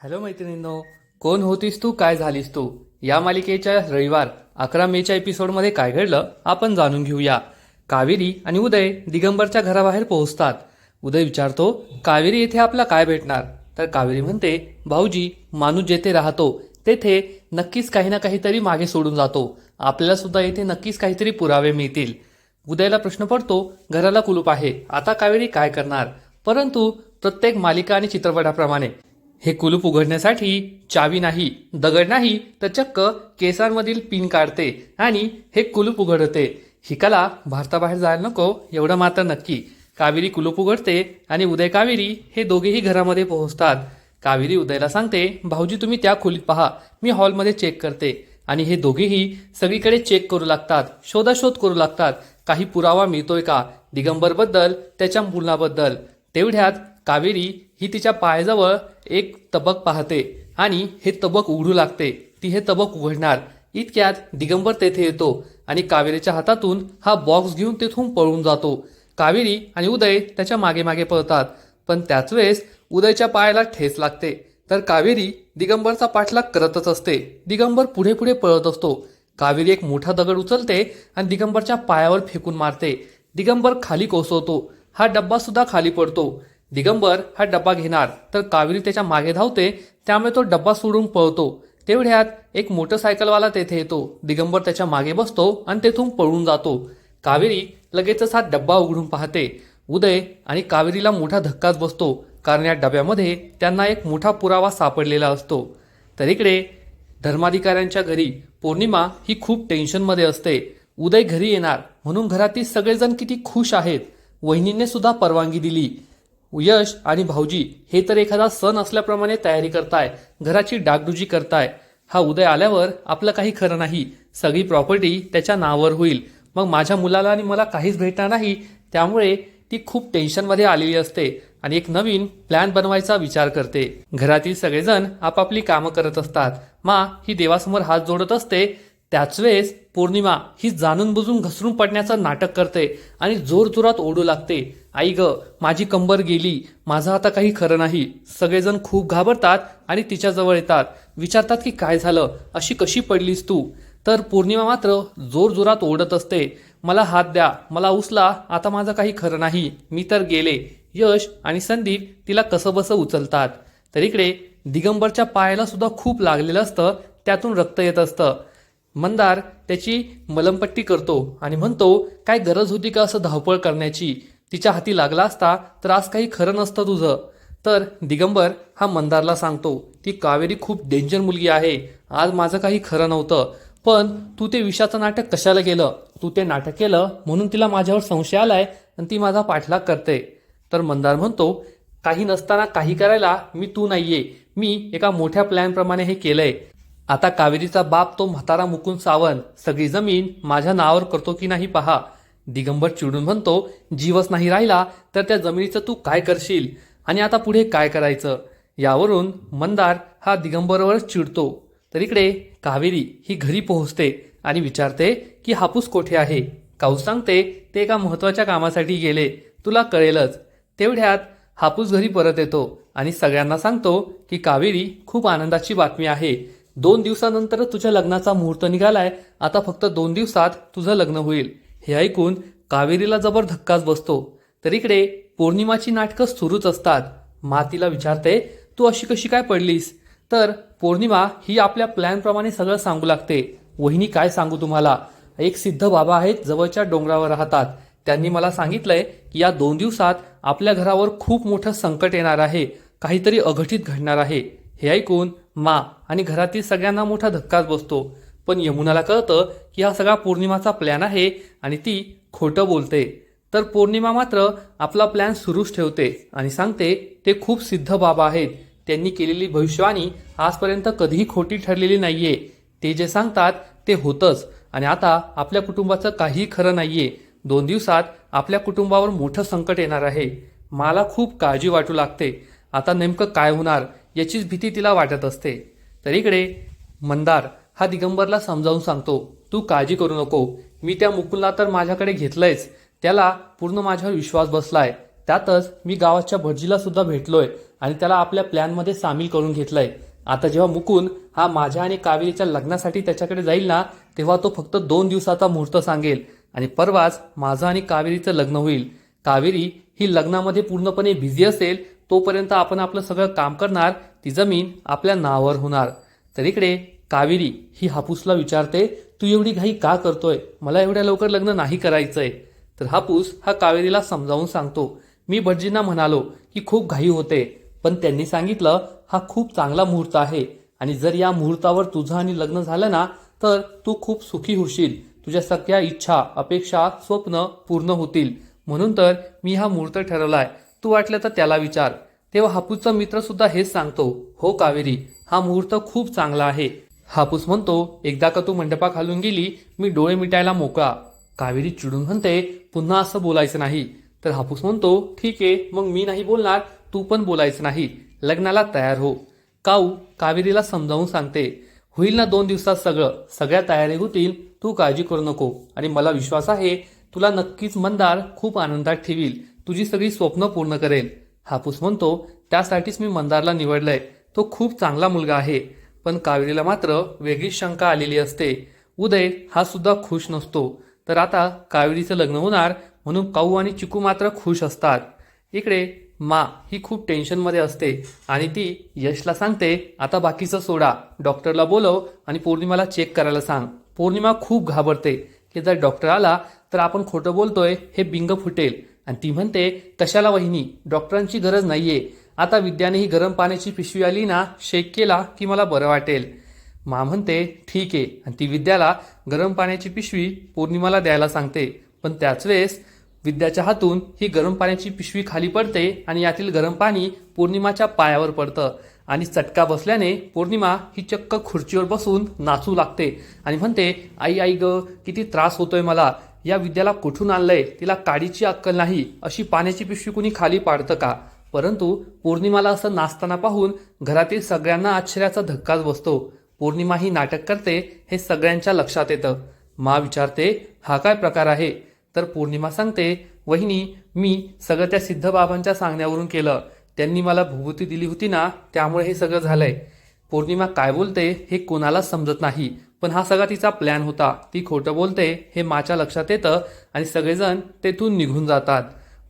Hello मैत्रिणींनो कोण होतीस तू काय झालीस तू? या मालिकेच्या रविवार अकरा मेच्या एपिसोडमध्ये काय घडलं आपण जाणून घेऊया. कावेरी आणि उदय दिगंबरच्या घराबाहेर पोहोचतात. उदय विचारतो कावेरी येथे आपला काय भेटणार? तर कावेरी म्हणते भाऊजी माणूस जेथे राहतो तेथे नक्कीच काही ना काहीतरी मागे सोडून जातो. आपल्याला सुद्धा येथे नक्कीच काहीतरी पुरावे मिळतील. उदयला प्रश्न पडतो घराला कुलूप आहे आता कावेरी काय करणार? परंतु प्रत्येक मालिका आणि चित्रपटाप्रमाणे हे कुलूप उघडण्यासाठी चावी नाही दगड नाही तर चक्क केसांमधील पिन काढते आणि हे कुलूप उघडते. ही कला भारताबाहेर जायला नको एवढं मात्र नक्की. कावेरी कुलूप उघडते आणि उदय कावेरी हे दोघेही घरामध्ये पोहोचतात. कावेरी उदयला सांगते भाऊजी तुम्ही त्या खोलीत पहा मी हॉलमध्ये चेक करते. आणि हे दोघेही सगळीकडे चेक करू लागतात शोधाशोध करू लागतात. काही पुरावा मिळतोय का? दिगंबरबद्दल त्याच्या मुलाबद्दल. तेवढ्यात कावेरी ही तिच्या पायाजवळ एक तबक पाहते आणि हे तबक उघडू लागते. ती हे तबक उघडणार. इतक्यात दिगंबर तेथे येतो आणि कावेरीच्या हातातून हा बॉक्स घेऊन तेथून पळून जातो. कावेरी आणि उदय त्याच्यामागे मागे पळतात. पण त्याच वेळेस उदयच्या पायाला ठेच लागते. तर कावेरी दिगंबरचा पाठलाग करतच असते. दिगंबर पुढे पुढे पळत असतो. कावेरी एक मोठा दगड उचलते आणि दिगंबरच्या पायावर फेकून मारते. दिगंबर खाली कोसळतो. हा डब्बा सुद्धा खाली पडतो. दिगंबर हा डब्बा घेणार. तर कावेरी त्याच्यामागे धावते त्यामुळे तो डब्बा सोडून पळतो. तेवढ्यात एक मोटरसायकलवाला तेथे येतो. दिगंबर त्याच्यामागे बसतो आणि तेथून पळून जातो. कावेरी लगेचच हा डब्बा उघडून पाहते. उदय आणि कावेरीला मोठा धक्काच बसतो कारण या डब्यामध्ये त्यांना एक मोठा पुरावा सापडलेला असतो. तर इकडे धर्माधिकाऱ्यांच्या घरी पौर्णिमा ही खूप टेन्शनमध्ये असते. उदय घरी येणार म्हणून घरातील सगळेजण किती खुश आहेत. वहिनीने सुद्धा परवानगी दिली. यश आणि भाऊजी हे तर एखादा सण असल्याप्रमाणे तयारी करताय घराची डागडुजी करताय. हा उदय आल्यावर आपलं काही खरं नाही. सगळी प्रॉपर्टी त्याच्या नावावर होईल. मग माझ्या मुलाला आणि मला काहीच भेटणार नाही. त्यामुळे ती खूप टेन्शनमध्ये आलेली असते आणि एक नवीन प्लॅन बनवायचा विचार करते. घरातील सगळेजण आपापली कामं करत असतात. मा ही देवासमोर हात जोडत असते. त्याच वेळेस पौर्णिमा ही जाणून बुजून घसरून पडण्याचं नाटक करते आणि जोरजोरात ओढू लागते. आई ग माझी कंबर गेली. माझं आता काही खरं नाही. सगळेजण खूप घाबरतात आणि तिच्याजवळ येतात. विचारतात की काय झालं? अशी कशी पडलीस तू? तर पौर्णिमा मात्र जोरजोरात ओढत असते. मला हात द्या. मला उचला. आता माझं काही खरं नाही. मी तर गेले. यश आणि संदीप तिला कसं बसं उचलतात. तर इकडे दिगंबरच्या पायाला सुद्धा खूप लागलेलं असतं. त्यातून रक्त येत असतं. मंदार त्याची मलमपट्टी करतो आणि म्हणतो काय गरज होती का असं धावपळ करण्याची? तिच्या हाती लागला असता तर आज काही खरं नसतं तुझं. तर दिगंबर हा मंदारला सांगतो ती कावेरी खूप डेंजर मुलगी आहे. आज माझं काही खरं नव्हतं. पण तू ते विषाचं नाटक कशाला केलं? तू ते नाटक केलं म्हणून तिला माझ्यावर संशय आलाय आणि ती माझा पाठलाग करते. तर मंदार म्हणतो काही नसताना काही करायला मी तू नाहीये. मी एका मोठ्या प्लॅनप्रमाणे हे केलंय. आता कावेरीचा बाप तो म्हातारा मुकुंद सावंत. सगळी जमीन माझ्या नावावर करतो की नाही पहा. दिगंबर चिडून म्हणतो जीवच नाही राहिला तर त्या जमिनीचं तू काय करशील? आणि आता पुढे काय करायचं? यावरून मंदार हा दिगंबरवर चिडतो. तर इकडे कावेरी ही घरी पोहोचते आणि विचारते की हापूस कोठे आहे? काऊ सांगते ते एका महत्त्वाच्या कामासाठी गेले. तुला कळेलच. तेवढ्यात हापूस घरी परत येतो आणि सगळ्यांना सांगतो की कावेरी खूप आनंदाची बातमी आहे. दोन दिवसानंतर तुझ्या लग्नाचा मुहूर्त निघालाय. आता फक्त दोन दिवसात तुझं लग्न होईल. हे ऐकून कावेरीला जबर धक्काच बसतो. तर इकडे पौर्णिमाची नाटकं सुरूच असतात. मातीला विचारते तू अशी कशी काय पडलीस? तर पौर्णिमा ही आपल्या प्लॅनप्रमाणे सगळं सांगू लागते. वहिनी काय सांगू तुम्हाला? एक सिद्ध बाबा आहेत जवळच्या डोंगरावर राहतात. त्यांनी मला सांगितलंय की या दोन दिवसात आपल्या घरावर खूप मोठं संकट येणार आहे. काहीतरी अघटित घडणार आहे. हे ऐकून मा आणि घरातील सगळ्यांना मोठा धक्काच बसतो. पण यमुनाला कळतं की हा सगळा पौर्णिमाचा प्लॅन आहे आणि ती खोटं बोलते. तर पौर्णिमा मात्र आपला प्लॅन सुरूच ठेवते आणि सांगते ते खूप सिद्ध बाबा आहेत. त्यांनी केलेली भविष्यवाणी आजपर्यंत कधीही खोटी ठरलेली नाहीये. ते जे सांगतात ते होतंच. आणि आता आपल्या कुटुंबाचं काहीही खरं नाहीये. दोन दिवसात आपल्या कुटुंबावर मोठं संकट येणार आहे. मला खूप काळजी वाटू लागते. आता नेमकं काय होणार याचीच भीती तिला वाटत असते. तर इकडे मंदार हा दिगंबरला समजावून सांगतो तू काळजी करू नको. मी त्या मुकुलला तर माझ्याकडे घेतलंयच. त्याला पूर्ण माझ्यावर विश्वास बसलाय. त्यातच मी गावाच्या भटजीला सुद्धा भेटलोय आणि त्याला आपल्या प्लॅनमध्ये सामील करून घेतलंय. आता जेव्हा मुकुंद हा माझ्या आणि कावेरीच्या लग्नासाठी त्याच्याकडे जाईल ना तेव्हा तो फक्त दोन दिवसाचा मुहूर्त सांगेल आणि परवाच माझं आणि कावेरीचं लग्न होईल. कावेरी ही लग्नामध्ये पूर्णपणे बिझी असेल तोपर्यंत आपण आपलं सगळं काम करणार ती जमीन आपल्या नावावर होणार. तर इकडे कावेरी ही हापूसला विचारते तू एवढी घाई का करतोय? मला एवढ्या लवकर लग्न नाही करायचंय. तर हापूस हा कावेरीला समजावून सांगतो मी भटजींना म्हणालो की खूप घाई होते पण त्यांनी सांगितलं हा खूप चांगला मुहूर्त आहे आणि जर या मुहूर्तावर तुझं आणि लग्न झालं ना तर तू खूप सुखी होशील. तुझ्या सगळ्या इच्छा अपेक्षा स्वप्न पूर्ण होतील. म्हणून तर मी हा मुहूर्त ठरवलाय. तू वाटलं तर त्याला विचार. तेव्हा हापूसचा मित्र सुद्धा हेच सांगतो हो कावेरी हा मुहूर्त खूप चांगला आहे. हापूस म्हणतो एकदा का तू मंडपा खालून गेली मी डोळे मिटायला मोकळा. कावेरी चिडून म्हणते पुन्हा असं बोलायचं नाही. तर हापूस म्हणतो ठीक आहे मग मी नाही बोलणार तू पण बोलायचं नाही. लग्नाला तयार हो. काऊ कावेरीला समजावून सांगते होईल ना दोन दिवसात सगळं सगळ्या तयारी होतील तू काळजी करू नको. आणि मला विश्वास आहे तुला नक्कीच मंदार खूप आनंदात ठेवील तुझी सगळी स्वप्न पूर्ण करेल. हापूस म्हणतो त्यासाठीच मी मंदारला निवडलंय. तो खूप चांगला मुलगा आहे. पण कावेरीला मात्र वेगळीच शंका आलेली असते. उदय हा सुद्धा खुश नसतो. तर आता कावेरीचं लग्न होणार म्हणून काऊ आणि चिकू मात्र खुश असतात. इकडे मा ही खूप टेन्शनमध्ये असते आणि ती यशला सांगते आता बाकीचं सोडा. डॉक्टरला बोलव आणि पौर्णिमाला चेक करायला सांग. पौर्णिमा खूप घाबरते. की जर डॉक्टर आला तर आपण खोटं बोलतोय हे बिंग फुटेल. आणि ती म्हणते कशाला वहिनी? डॉक्टरांची गरज नाहीये. आता विद्याने ही गरम पाण्याची पिशवी आली ना शेक केला की मला बरं वाटेल. मा म्हणते ठीक आहे. आणि ती विद्याला गरम पाण्याची पिशवी पौर्णिमाला द्यायला सांगते. पण त्याच वेळेस विद्याच्या हातून ही गरम पाण्याची पिशवी खाली पडते आणि यातील गरम पाणी पौर्णिमाच्या पायावर पडतं. आणि चटका बसल्याने पौर्णिमा ही चक्क खुर्चीवर बसून नाचू लागते आणि म्हणते आई आई ग किती त्रास होतोय मला. या विद्याला कुठून आणलंय? तिला काडीची अक्कल नाही. अशी पाण्याची पिशवी कुणी खाली पाडतं का? परंतु पौर्णिमाला असं नाचताना पाहून घरातील सगळ्यांना आश्चर्याचा धक्काच बसतो. पौर्णिमा ही नाटक करते हे सगळ्यांच्या लक्षात येतं. मा विचारते हा काय प्रकार आहे? तर पौर्णिमा सांगते वहिनी मी सगळं त्या सिद्धबाबांच्या सांगण्यावरून केलं. त्यांनी मला भूभूती दिली होती ना त्यामुळे हे सगळं झालंय. पौर्णिमा काय बोलते हे कोणाला समजत नाही पण हा सगळा तिचा प्लॅन होता. ती खोटं बोलते हे माच्या लक्षात येतं आणि सगळेजण तेथून निघून जातात.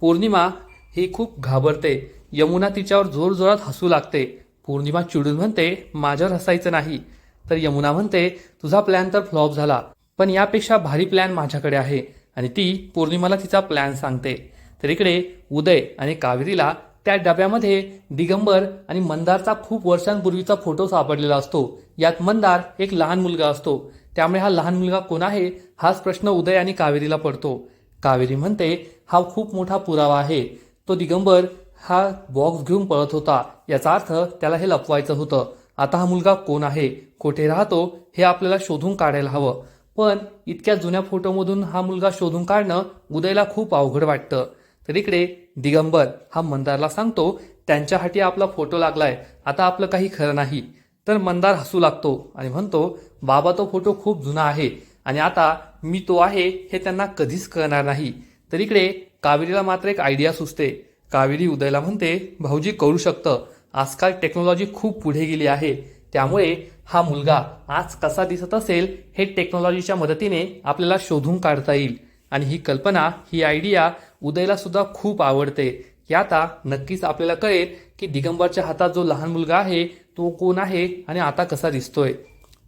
पौर्णिमा ही खूप घाबरते. यमुना तिच्यावर जोरजोरात हसू लागते. पौर्णिमा चिडून म्हणते माझ्यावर हसायचं नाही. तर यमुना म्हणते तुझा प्लॅन तर फ्लॉप झाला पण यापेक्षा भारी प्लॅन माझ्याकडे आहे. आणि ती पौर्णिमाला तिचा प्लॅन सांगते. तर इकडे उदय आणि कावेरीला त्या डब्यामध्ये दिगंबर आणि मंदारचा खूप वर्षांपूर्वीचा फोटो सापडलेला असतो. यात मंदार एक लहान मुलगा असतो. त्यामुळे हा लहान मुलगा कोण आहे हाच प्रश्न उदय आणि कावेरीला पडतो. कावेरी म्हणते हा खूप मोठा पुरावा आहे. तो दिगंबर हा बॉक्स घेऊन पळत होता. याचा अर्थ त्याला हे लपवायचं होतं. आता हा मुलगा कोण आहे? कोठे राहतो? हे आपल्याला शोधून काढायला हवं. पण इतक्या जुन्या फोटोमधून हा मुलगा शोधून काढणं उदयला खूप अवघड वाटतं. तर इकडे दिगंबर हा मंदारला सांगतो त्यांच्यासाठी आपला फोटो लागलाय. आता आपलं काही खरं नाही. तर मंदार हसू लागतो आणि म्हणतो बाबा तो फोटो खूप जुना आहे आणि आता मी तो आहे हे त्यांना कधीच कळणार नाही. तर इकडे कावेरीला मात्र एक आयडिया सुचते. कावेरी उदयला म्हणते भाऊजी करू शकतं. आजकाल टेक्नॉलॉजी खूप पुढे गेली आहे. त्यामुळे हा मुलगा आज कसा दिसत असेल हे टेक्नॉलॉजीच्या मदतीने आपल्याला शोधून काढता येईल. आणि ही कल्पना ही आयडिया उदयला सुद्धा खूप आवडते. की आता नक्कीच आपल्याला कळेल की दिगंबरच्या हातात जो लहान मुलगा आहे तो कोण आहे आणि आता कसा दिसतोय.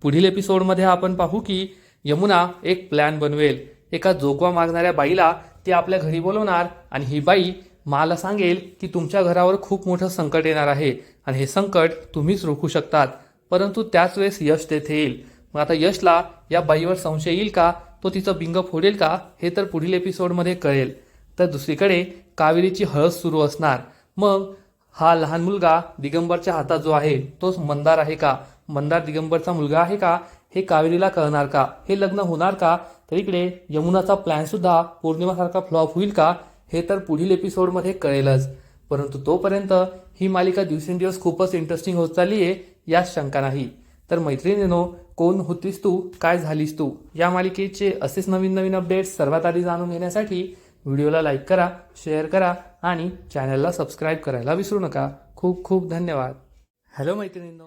पुढील एपिसोडमध्ये आपण पाहू की यमुना एक प्लॅन बनवेल. एका जोगवा मागणाऱ्या बाईला ते आपल्या घरी बोलवणार आणि ही बाई माला सांगेल की तुमच्या घरावर खूप मोठं संकट येणार आहे आणि हे संकट तुम्हीच रोखू शकतात. परंतु त्याच वेळेस यश तेथे येईल. मग आता यशला या बाईवर संशय येईल का? तो तिचं बिंग फोडेल का? हे तर पुढील एपिसोडमध्ये कळेल. तर दुसरीकडे कावेरीची हळद सुरू असणार. मग हा लहान मुलगा दिगंबरच्या हातात जो आहे तोच मंदार आहे का? मंदार दिगंबरचा मुलगा आहे का? हे कावेरीला कळणार का? हे लग्न होणार का? तर इकडे यमुनाचा प्लॅन सुद्धा पौर्णिमासारखा फ्लॉप होईल का? हे तर पुढील एपिसोडमध्ये कळेलच. परंतु तोपर्यंत ही मालिका दिवसेंदिवस खूपच इंटरेस्टिंग होत चालली आहे यात शंका नाही. तर मैत्रिणीनो कोण होतीस तू? काय झालीस तू? या मालिकेचे असेच नवीन नवीन अपडेट्स सर्वात आधी जाणून घेण्यासाठी व्हिडिओला लाईक करा शेअर करा आणि चॅनलला सबस्क्राईब करायला विसरू नका. खूप खूप धन्यवाद. हॅलो मैत्रिणींनो.